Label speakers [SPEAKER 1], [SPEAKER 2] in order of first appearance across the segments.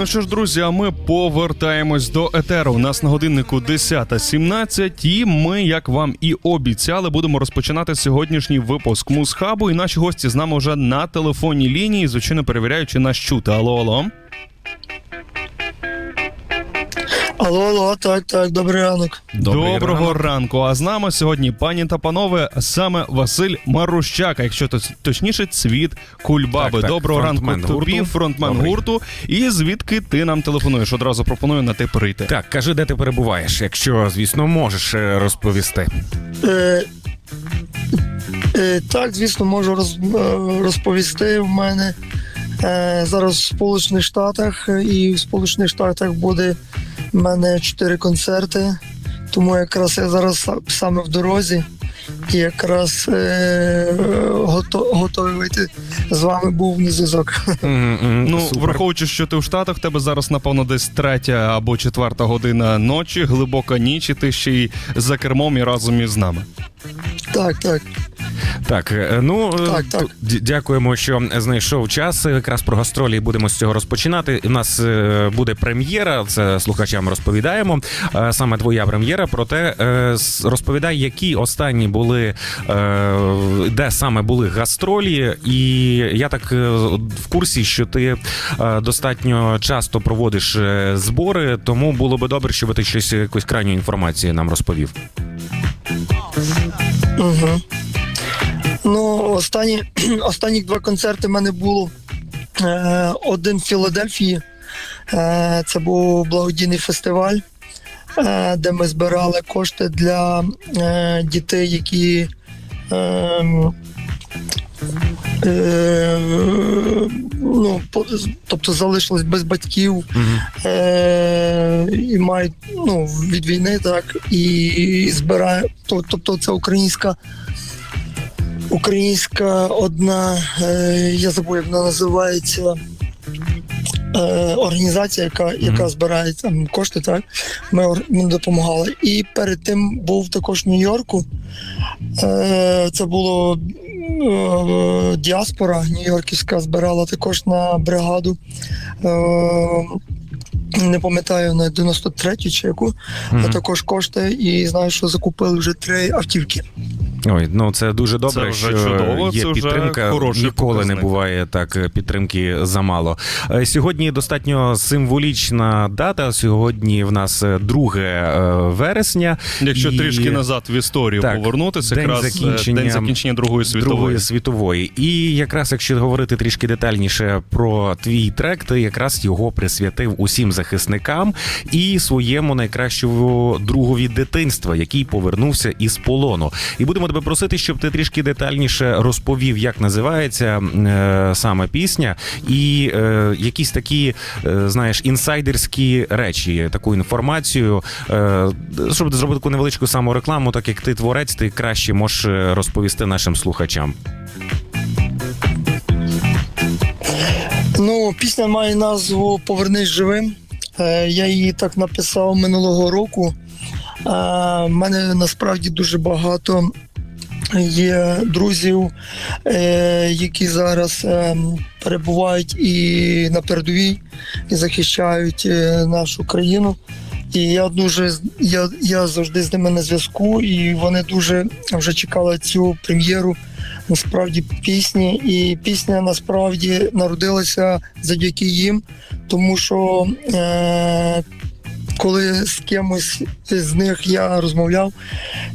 [SPEAKER 1] Ну що ж, друзі, а ми повертаємось до етеру. У нас на годиннику 10.17 і ми, як вам і обіцяли, будемо розпочинати сьогоднішній випуск Музхабу. І наші гості з нами вже на телефонній лінії, звичайно, перевіряючи нас чути. Алло, алло.
[SPEAKER 2] Алло, алло, так, так, добрий ранок.
[SPEAKER 3] Добрий
[SPEAKER 1] Доброго
[SPEAKER 3] ранок.
[SPEAKER 1] ранку. А з нами сьогодні, пані та панове, саме Василь Марущак, а якщо точ- точніше, цвіт Кульбаби.
[SPEAKER 3] Так, так,
[SPEAKER 1] Доброго
[SPEAKER 3] фронтмен
[SPEAKER 1] ранку тобі,
[SPEAKER 3] гурту.
[SPEAKER 1] фронтмен
[SPEAKER 3] Добрий.
[SPEAKER 1] гурту. І звідки ти нам телефонуєш? Одразу пропоную на ти прийти.
[SPEAKER 3] Так, кажи, де ти перебуваєш, якщо, звісно, можеш е, розповісти.
[SPEAKER 2] Е, е, так, звісно, можу роз, е, розповісти. В мене е, зараз в Сполучених Штатах, е, і в Сполучених Штатах буде мене чотири концерти. Тому якраз я зараз саме в дорозі і якраз е, гото, готовий вийти з вами був на зв'язок.
[SPEAKER 1] Ну,
[SPEAKER 3] супер.
[SPEAKER 1] враховуючи, що ти в Штатах, тебе зараз, напевно, десь третя або четверта година ночі, глибока ніч, і ти ще й за кермом і разом із нами.
[SPEAKER 2] Так, так.
[SPEAKER 3] Так, е, ну е,
[SPEAKER 2] Так, так.
[SPEAKER 3] дякуємо, що знайшов час. Якраз про гастролі будемо з цього розпочинати. У нас е, буде прем'єра. Це слухачам розповідаємо. Саме твоя прем'єра. Проте е, с- розповідай, які останні були, е, де саме були гастролі. І я так е, в курсі, що ти е, достатньо часто проводиш збори, тому було би добре, щоб ти щось якусь крайню інформацію нам розповів.
[SPEAKER 2] Угу. Ну, останні, останні два концерти в мене було. Один в Філадельфії. Це був благодійний фестиваль, де ми збирали кошти для е, дітей, які. Е, е, ну, тобто залишились без батьків е, і мають ну, від війни, так, і збирає. Тобто це українська. Українська одна, е, я забув, як вона називається. Е, організація, яка, яка збирає там кошти, так ми, ми допомагали. І перед тим був також в Нью-Йорку. Е, це було е, діаспора Нью-Йорківська збирала також на бригаду. Е, не пам'ятаю на 93-ю чи яку, а також кошти, і знаю, що закупили вже три автівки.
[SPEAKER 3] Ой, ну це дуже добре,
[SPEAKER 1] Це вже
[SPEAKER 3] що
[SPEAKER 1] чудово,
[SPEAKER 3] є
[SPEAKER 1] це вже
[SPEAKER 3] підтримка. Ніколи
[SPEAKER 1] показник.
[SPEAKER 3] не буває так е, підтримки замало. Е, Сьогодні достатньо символічна дата. Сьогодні в нас е, 2 е, вересня.
[SPEAKER 1] Якщо
[SPEAKER 3] І
[SPEAKER 1] трішки назад в історію
[SPEAKER 3] Так,
[SPEAKER 1] повернутися,
[SPEAKER 3] день
[SPEAKER 1] якраз
[SPEAKER 3] закінчення-
[SPEAKER 1] день закінчення Другої світової.
[SPEAKER 3] Другої світової. І якраз якщо говорити трішки детальніше про твій трек, ти якраз його присвятив усім захисникам і своєму найкращому другові дитинства, який повернувся із полону. І будемо тебе просити, щоб ти трішки детальніше розповів, як називається е, саме пісня, і е, якісь такі, е, знаєш, інсайдерські речі, таку інформацію, е, щоб зробити таку невеличку саморекламу, так як ти творець, ти краще можеш е, розповісти нашим слухачам.
[SPEAKER 2] Ну, пісня має назву Повернись живим. Е, я її так написав минулого року. Е, в мене насправді дуже багато є друзів, е, які зараз е, перебувають і на передовій, і захищають е, нашу країну. І я дуже я, я завжди з ними на зв'язку, і вони дуже вже чекали цю прем'єру насправді пісні. І пісня насправді народилася завдяки їм, тому що е, коли з кимось з них я розмовляв,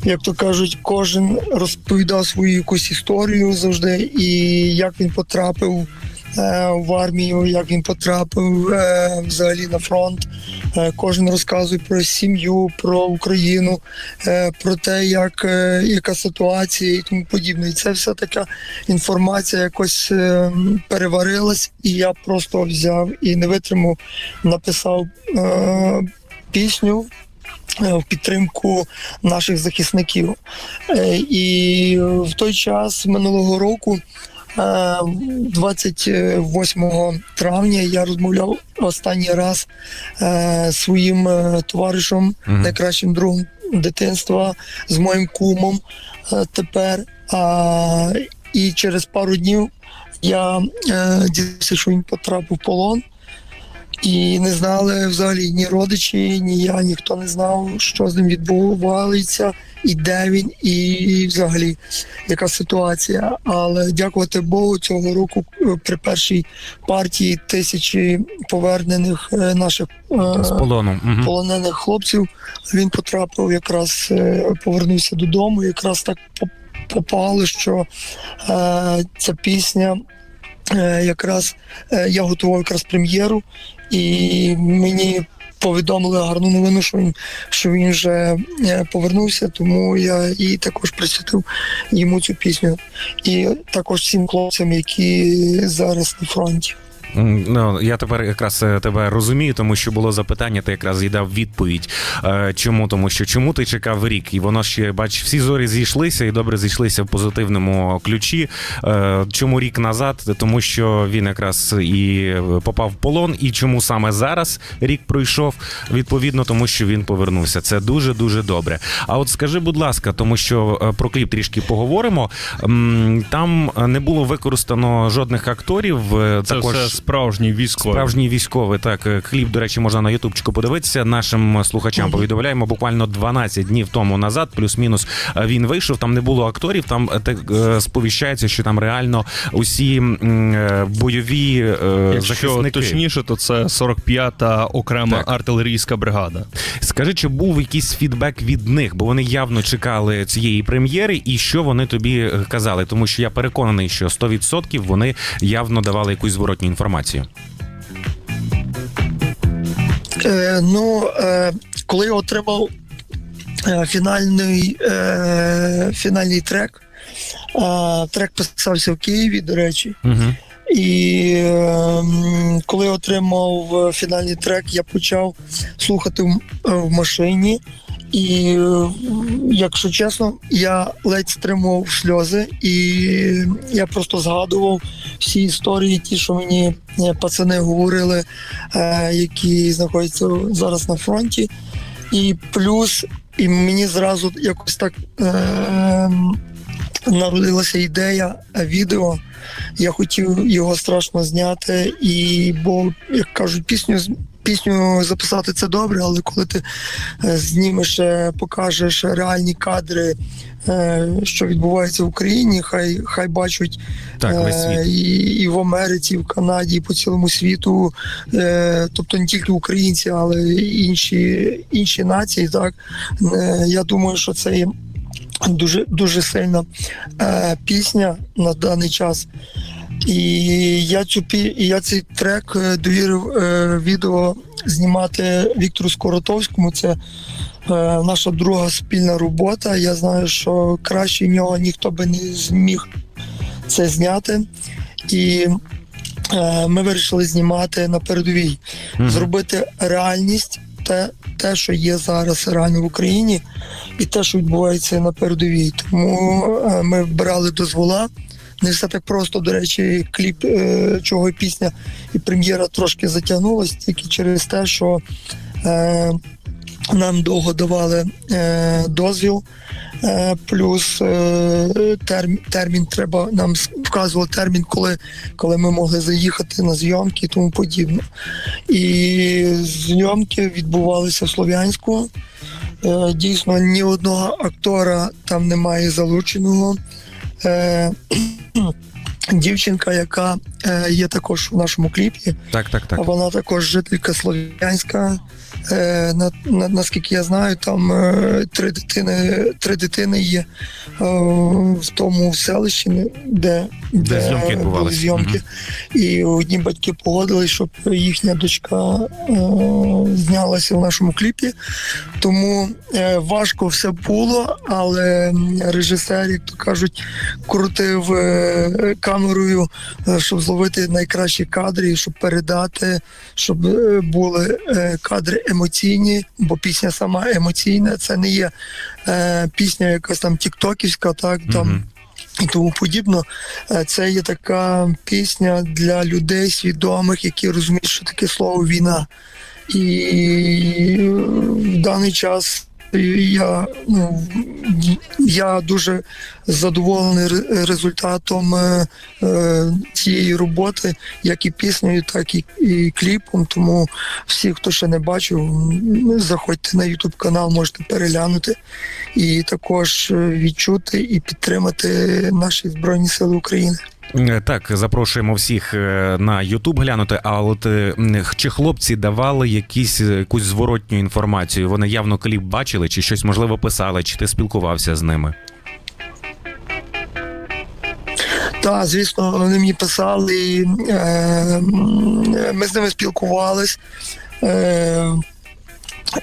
[SPEAKER 2] як то кажуть, кожен розповідав свою якусь історію завжди, і як він потрапив. е, В армію, як він потрапив е, взагалі на фронт. Е, Кожен розказує про сім'ю, про Україну, про те, як, яка ситуація і тому подібне. І це вся така інформація якось переварилась, і я просто взяв і не витримав, написав пісню. е, В підтримку наших захисників. Е, І в той час минулого року, е, 28 травня, я розмовляв останній раз е, своїм е, товаришем, найкращим другом дитинства, з моїм кумом е, тепер. І через пару днів я е, дізнався, що він потрапив в полон. І не знали взагалі ні родичі, ні я, ніхто не знав, що з ним відбувається, і де він, і взагалі яка ситуація. Але дякувати Богу, цього року е, при першій партії тисячі повернених е, наших е,
[SPEAKER 3] З полону.
[SPEAKER 2] Полонених хлопців. Він потрапив якраз повернувся додому. Якраз так по- попало, що е, ця пісня. Е, Якраз е, я готував якраз прем'єру, і мені повідомили гарну новину, що він що він вже е, повернувся, тому я і також присвятив йому цю пісню. І також всім хлопцям, які зараз на фронті.
[SPEAKER 3] Ну, я тепер якраз е, тебе розумію, тому що було запитання, ти якраз і дав відповідь. Е, Чому? Тому що чому ти чекав рік? І воно ще, бач, всі зорі зійшлися і добре зійшлися в позитивному ключі. Е, Чому рік назад? Тому що він якраз і попав в полон. І чому саме зараз рік пройшов? Відповідно, тому що він повернувся. Це дуже дуже добре. А от скажи, будь ласка, тому що про кліп трішки поговоримо. Там не було використано жодних акторів.
[SPEAKER 1] Це
[SPEAKER 3] також
[SPEAKER 1] все справжні військові.
[SPEAKER 3] Справжній військовий, так е, кліп, до речі, можна на ютубчику подивитися. Нашим слухачам повідомляємо буквально 12 днів тому назад, плюс-мінус е, він вийшов. Там не було акторів. Там е, так, е, сповіщається, що там реально усі е, бойові е,
[SPEAKER 1] Якщо
[SPEAKER 3] захисники.
[SPEAKER 1] точніше, то це 45-та окрема
[SPEAKER 3] Так.
[SPEAKER 1] артилерійська бригада.
[SPEAKER 3] Скажи, чи був якийсь фідбек від них, бо вони явно чекали цієї прем'єри, і що вони тобі е, казали? Тому що я переконаний, що 100% вони явно давали якусь зворотню інформацію.
[SPEAKER 2] Е, ну, е, коли я отримав е, фінальний, е, фінальний трек, е, трек писався в Києві, до речі.
[SPEAKER 3] Угу.
[SPEAKER 2] І е, коли отримав фінальний трек, я почав слухати в, е, в машині. І, е, якщо чесно, я ледь стримував сльози, і я просто згадував всі історії, ті, що мені е, пацани говорили, е, які знаходяться зараз на фронті. І плюс, і мені зразу якось так е, народилася ідея відео. Я хотів його страшно зняти, і бо, як кажуть, пісню пісню записати це добре, але коли ти е, знімеш, е, покажеш реальні кадри, е, що відбувається в Україні, хай хай бачать
[SPEAKER 3] Так, весь світ.
[SPEAKER 2] і, і в Америці, і в Канаді, і по цілому світу, тобто не тільки українці, але й інші, інші нації. Так я думаю, що це є дуже дуже сильна пісня на даний час. І я цю пі- і я цей трек е, довірив е, відео знімати Віктору Скоротовському. Це е, наша друга спільна робота. Я знаю, що краще нього ніхто би не зміг це зняти. І е, ми вирішили знімати на передовій,
[SPEAKER 3] Мгм.
[SPEAKER 2] зробити реальність, те, те, що є зараз реально в Україні, і те, що відбувається на передовій. Тому е, ми брали дозвола. Не все так просто, до речі, кліп е, чого і пісня і прем'єра трошки затягнулась тільки через те, що е, нам довго давали е, дозвіл, е, плюс е, термін, термін треба нам вказували термін, коли, коли ми могли заїхати на зйомки і тому подібне. І зйомки відбувалися в Слов'янську. Е, Дійсно, ні одного актора там немає залученого. Е, Дівчинка, яка е, є також в нашому кліпі,
[SPEAKER 3] Так, так, так.
[SPEAKER 2] вона також жителька Слов'янська. Е, на, на, наскільки я знаю, там е, три дитини, три дитини є е, в тому селищі, де,
[SPEAKER 3] Де зйомки
[SPEAKER 2] були зйомки. І одні батьки погодились, щоб їхня дочка е, знялася в нашому кліпі. Тому е, важко все було, але режисер, як то кажуть, крутив е, камерою, е, щоб зловити найкращі кадри, щоб передати, щоб е, були е, кадри емоційні, бо пісня сама емоційна. Це не є е, пісня якась там тіктоківська, так там.
[SPEAKER 3] Мгм.
[SPEAKER 2] І тому подібно, Е, це є така пісня для людей свідомих, які розуміють, що таке слово війна. І в даний час я ну, я дуже задоволений результатом е, е, цієї роботи, як і піснею, так і, і кліпом. Тому всі, хто ще не бачив, заходьте на YouTube канал, можете переглянути і також е, відчути і підтримати наші збройні сили України.
[SPEAKER 3] Е, Так, запрошуємо всіх е, на Ютуб глянути. А от е, чи хлопці давали якісь якусь зворотню інформацію? Вони явно кліп бачили, чи щось можливо писали, чи ти спілкувався з ними?
[SPEAKER 2] Так, звісно, вони мені писали, ми з ними спілкувались.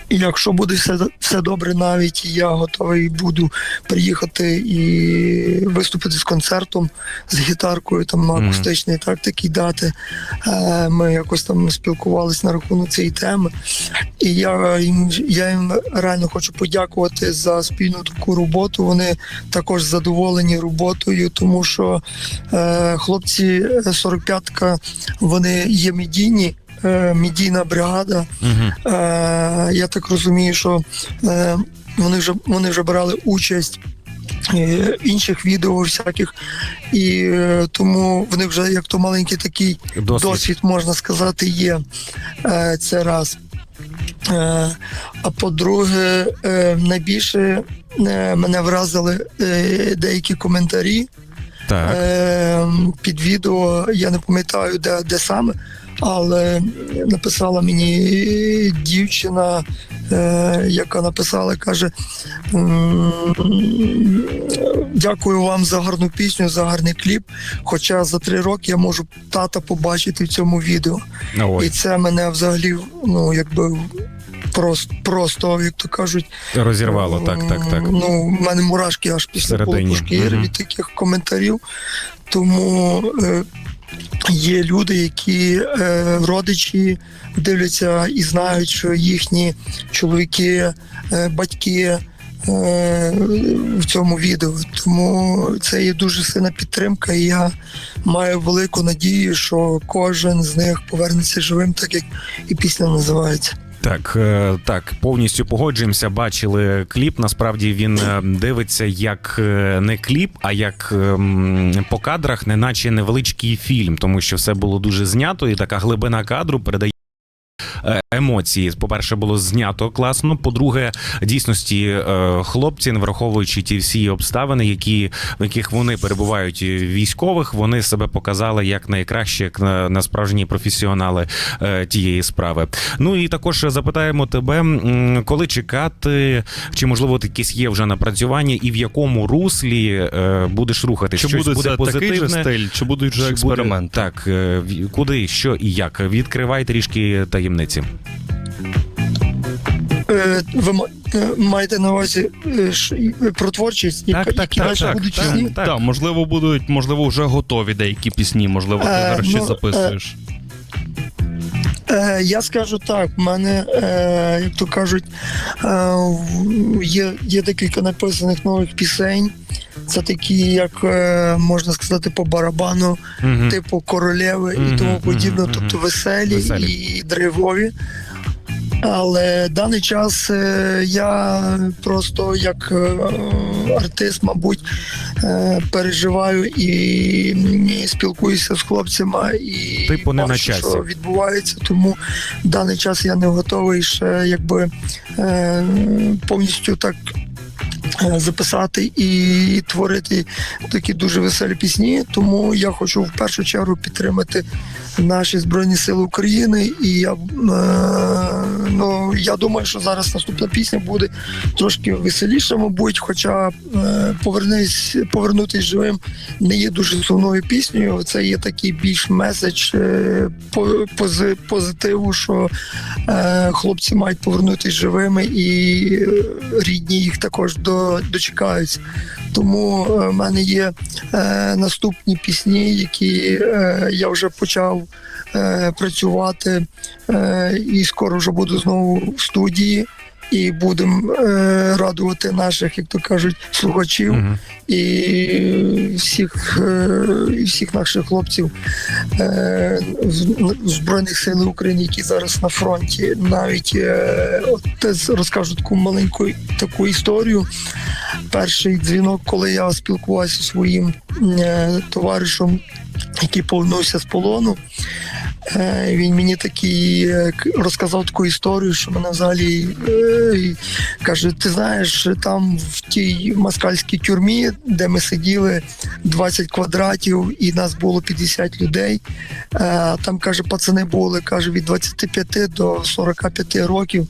[SPEAKER 2] І якщо буде все, все добре, навіть я готовий буду приїхати і виступити з концертом з гітаркою, там
[SPEAKER 3] Мгм.
[SPEAKER 2] акустичний, так такі дати. Е, ми якось там спілкувалися на рахунок цієї теми. І я їм, я їм реально хочу подякувати за спільну таку роботу. Вони також задоволені роботою, тому що е, хлопці е, 45-ка вони є медійні, медійна бригада.
[SPEAKER 3] Угу.
[SPEAKER 2] Е, я так розумію, що е, вони вже вони вже брали участь. е, Інших відео всяких, і е, тому вони вже як то маленький такий
[SPEAKER 3] Досвід.
[SPEAKER 2] досвід, можна сказати, є. Е, це раз. Е, а по-друге, е, найбільше е, мене вразили е, деякі коментарі
[SPEAKER 3] Так.
[SPEAKER 2] е, під відео. Я не пам'ятаю, де, де саме, але написала мені дівчина, е, яка написала, каже: Дякую вам за гарну пісню, за гарний кліп. Хоча за три роки я можу тата побачити в цьому відео. І це мене взагалі, ну якби. Просто, просто, як то кажуть,
[SPEAKER 3] розірвало. Так, так, так.
[SPEAKER 2] Ну, в мене мурашки аж після шкіри від таких коментарів. Тому е, є люди, які е, родичі дивляться і знають, що їхні чоловіки, е, батьки. е, В цьому відео, тому це є дуже сильна підтримка, і я маю велику надію, що кожен з них повернеться живим, так як і пісня називається.
[SPEAKER 3] Так, е, так, повністю погоджуємося. Бачили кліп. Насправді він е, дивиться як е, не кліп, а як ем, по кадрах, неначе невеличкий фільм, тому що все було дуже знято, і така глибина кадру передає. Емоції, по-перше, було знято класно. По-друге, дійсності е, хлопці, не враховуючи ті всі обставини, які в яких вони перебувають е, військових, вони себе показали як найкраще, як на, на справжні професіонали е, тієї справи. Ну і також запитаємо тебе, коли чекати, чи можливо якісь є вже напрацювання, і в якому руслі будеш рухати?
[SPEAKER 1] Чи
[SPEAKER 3] Щось
[SPEAKER 1] буде це такий же
[SPEAKER 3] позитивне?
[SPEAKER 1] стиль, чи будуть вже
[SPEAKER 3] Чи буде- Так, куди, що і як? Відкривай трішки таємниці.
[SPEAKER 2] Е, Ви е, маєте на увазі е, і- про творчість, яка- які далі будуть
[SPEAKER 3] так,
[SPEAKER 2] пісні?
[SPEAKER 3] так.
[SPEAKER 1] Так, можливо, будуть, можливо, вже готові деякі пісні, можливо, ти зараз щось
[SPEAKER 2] ну,
[SPEAKER 1] записуєш.
[SPEAKER 2] Е, Я скажу так, в мене, е, як то кажуть, е, є, є декілька написаних нових пісень. Це такі, як е, можна сказати, по барабану,
[SPEAKER 3] Мгм.
[SPEAKER 2] типу королеви
[SPEAKER 3] Мгм,
[SPEAKER 2] і тому подібне,
[SPEAKER 3] мгм,
[SPEAKER 2] тобто веселі,
[SPEAKER 3] Веселі.
[SPEAKER 2] і драйвові. Але даний час е, я просто як е, артист, мабуть, переживаю і, спілкуюся з хлопцями і
[SPEAKER 3] Типу, не на часі.
[SPEAKER 2] що відбувається. Тому в даний час я не готовий ще якби повністю так. Е, Записати і творити такі дуже веселі пісні, тому я хочу в першу чергу підтримати наші збройні сили України. І я, е, ну, я думаю, що зараз наступна пісня буде трошки веселіша, мабуть. Хоча е, повернись, повернутись живим не є дуже сумною піснею. Це є такий більш меседж е, по- пози- позитиву, що е, хлопці мають повернутись живими, і е, рідні їх також до, дочекаються. Тому е, в мене є е, наступні пісні, які е, я вже почав працювати, і скоро вже буду знову в студії. І будемо е, радувати наших, як то кажуть, слухачів
[SPEAKER 3] Мгм.
[SPEAKER 2] і всіх, е, і всіх наших хлопців е, з Збройних сил України, які зараз на фронті. Навіть е, от розкажу таку маленьку таку історію. Перший дзвінок, коли я спілкувався зі своїм е, товаришем, який повернувся з полону. Е, Він мені такий е, розказав таку історію, що мене взагалі е, каже: ти знаєш, там в тій москальській тюрмі, де ми сиділи 20 квадратів, і нас було 50 людей. Там каже, пацани були каже, від 25 до 45 років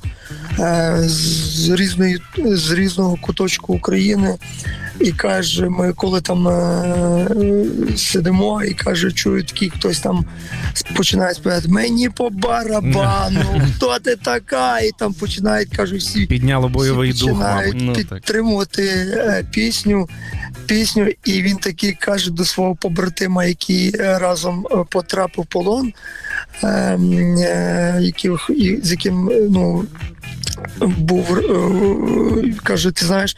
[SPEAKER 2] з різної з різного куточку України. І каже, ми коли там е, сидимо, і каже, чую такий хтось там починає співати мені по барабану, хто ти така? І там починають, кажуть, всі
[SPEAKER 3] Підняло бойовий
[SPEAKER 2] всі
[SPEAKER 3] дух,
[SPEAKER 2] починають
[SPEAKER 3] мабуть.
[SPEAKER 1] Ну,
[SPEAKER 2] підтримувати е, пісню. Пісню, і він такий каже до свого побратима, який е, разом потрапив в полон, ем, е, яких, з яким ну, був е, каже, ти знаєш,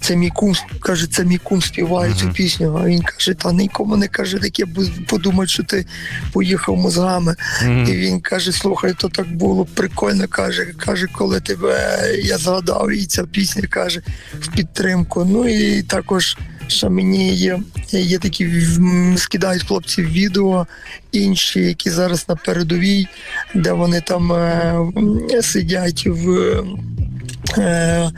[SPEAKER 2] це мій кум каже, це мій кум співає цю пісню. А він каже, та нікому не каже таке, бо подумають, що ти поїхав мозгами. І він каже: слухай, то так було прикольно. каже, каже, коли тебе я згадав, і ця пісня каже в підтримку. Ну і також. Що мені є, є такі скидають хлопці відео, інші, які зараз на передовій, де вони там е, сидять в. Е,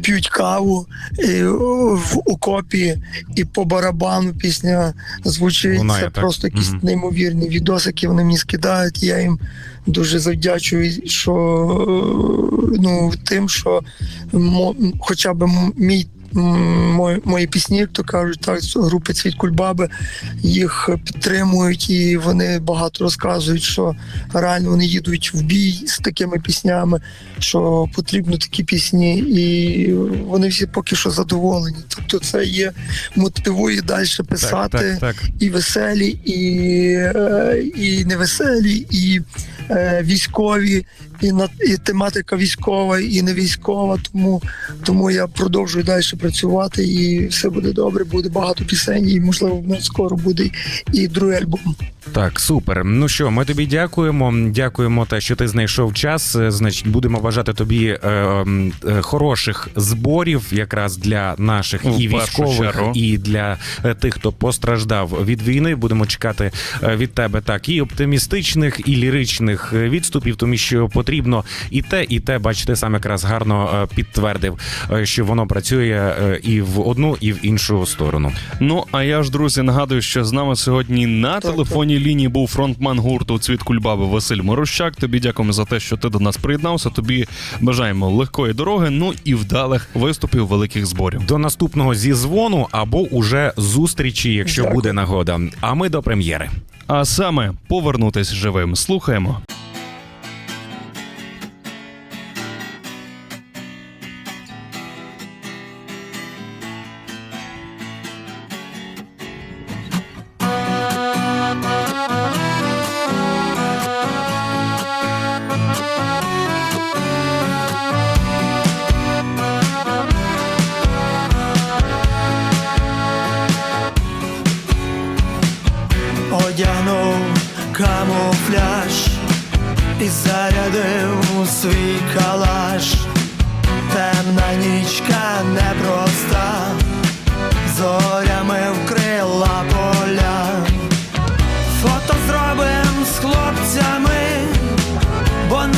[SPEAKER 2] п'ють каву і, в окопі, і по барабану пісня звучить.
[SPEAKER 3] Лунає,
[SPEAKER 2] Це
[SPEAKER 3] так?
[SPEAKER 2] просто якісь
[SPEAKER 3] Мгм.
[SPEAKER 2] неймовірні відосики вони мені скидають. Я їм дуже завдячую, що е, ну, тим, що хоча б мій. Мої, мої пісні, як то кажуть, так групи Цвіт Кульбаби їх підтримують, і вони багато розказують, що реально вони їдуть в бій з такими піснями, що потрібно такі пісні, і вони всі поки що задоволені. Тобто, це є мотивує далі писати
[SPEAKER 3] Так, так, так.
[SPEAKER 2] і веселі, і, е, і невеселі, і е, військові, і, на, і тематика військова, і не військова. Тому, тому я продовжую далі працювати, і все буде добре. Буде багато пісень, і можливо в нас скоро буде і другий альбом.
[SPEAKER 3] Так, супер. Ну що, ми тобі дякуємо. Дякуємо, те, що ти знайшов час. Е, Значить, будемо бажати тобі е, е, хороших зборів, якраз для наших
[SPEAKER 1] В
[SPEAKER 3] і військових,
[SPEAKER 1] чергу.
[SPEAKER 3] і для е, тих, хто постраждав від війни. Будемо чекати е, від тебе так і оптимістичних, і ліричних відступів, тому що потрібно і те, і те. Бачите, сам якраз гарно е, підтвердив, е, що воно працює е, і в одну, і в іншу сторону.
[SPEAKER 1] Ну а я ж друзі нагадую, що з нами сьогодні на
[SPEAKER 2] Так,
[SPEAKER 1] телефонній лінії був фронтмен гурту Цвіт Кульбаби Василь Морощак. Тобі дякуємо за те, що ти до нас приєднався. Тобі бажаємо легкої дороги, ну і вдалих виступів великих зборів.
[SPEAKER 3] До наступного зізвону або уже зустрічі, якщо
[SPEAKER 2] Дякую.
[SPEAKER 3] буде нагода. А ми до прем'єри.
[SPEAKER 1] А саме повернутись живим. Слухаємо.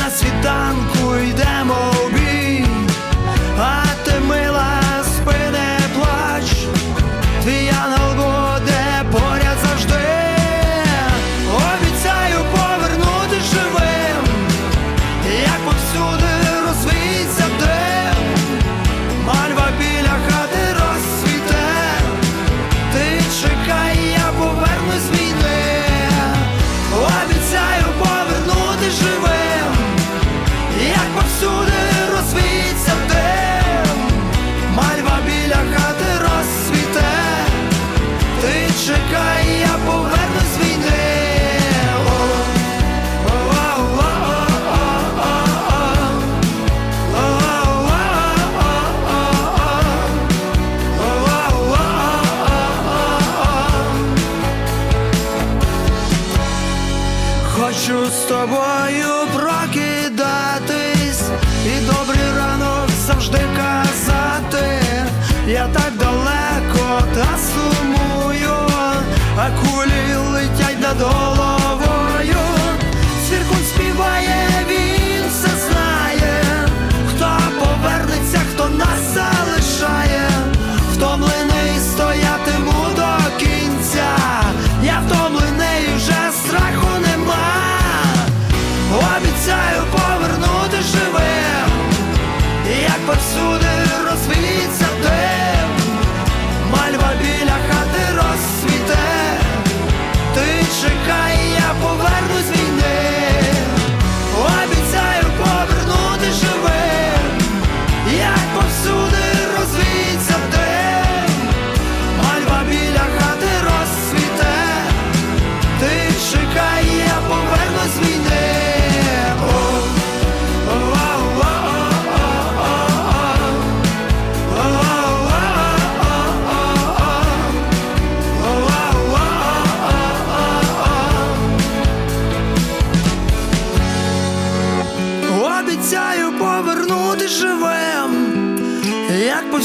[SPEAKER 4] На світанку йдемо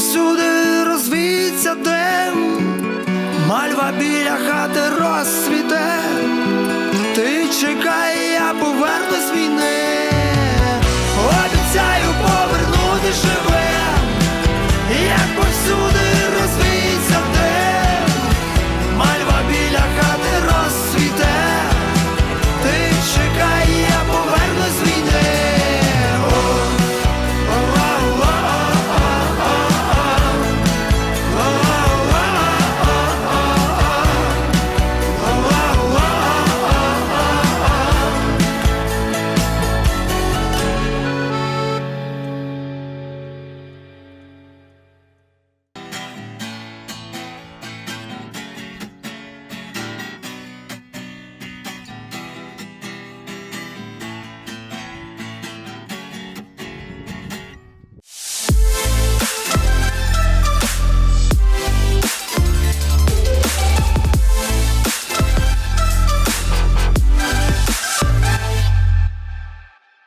[SPEAKER 2] всюди розвіться день, мальва біля хати розсвіте, ти чекай, я повернусь війни, обіцяю повернути живе, як повсюди.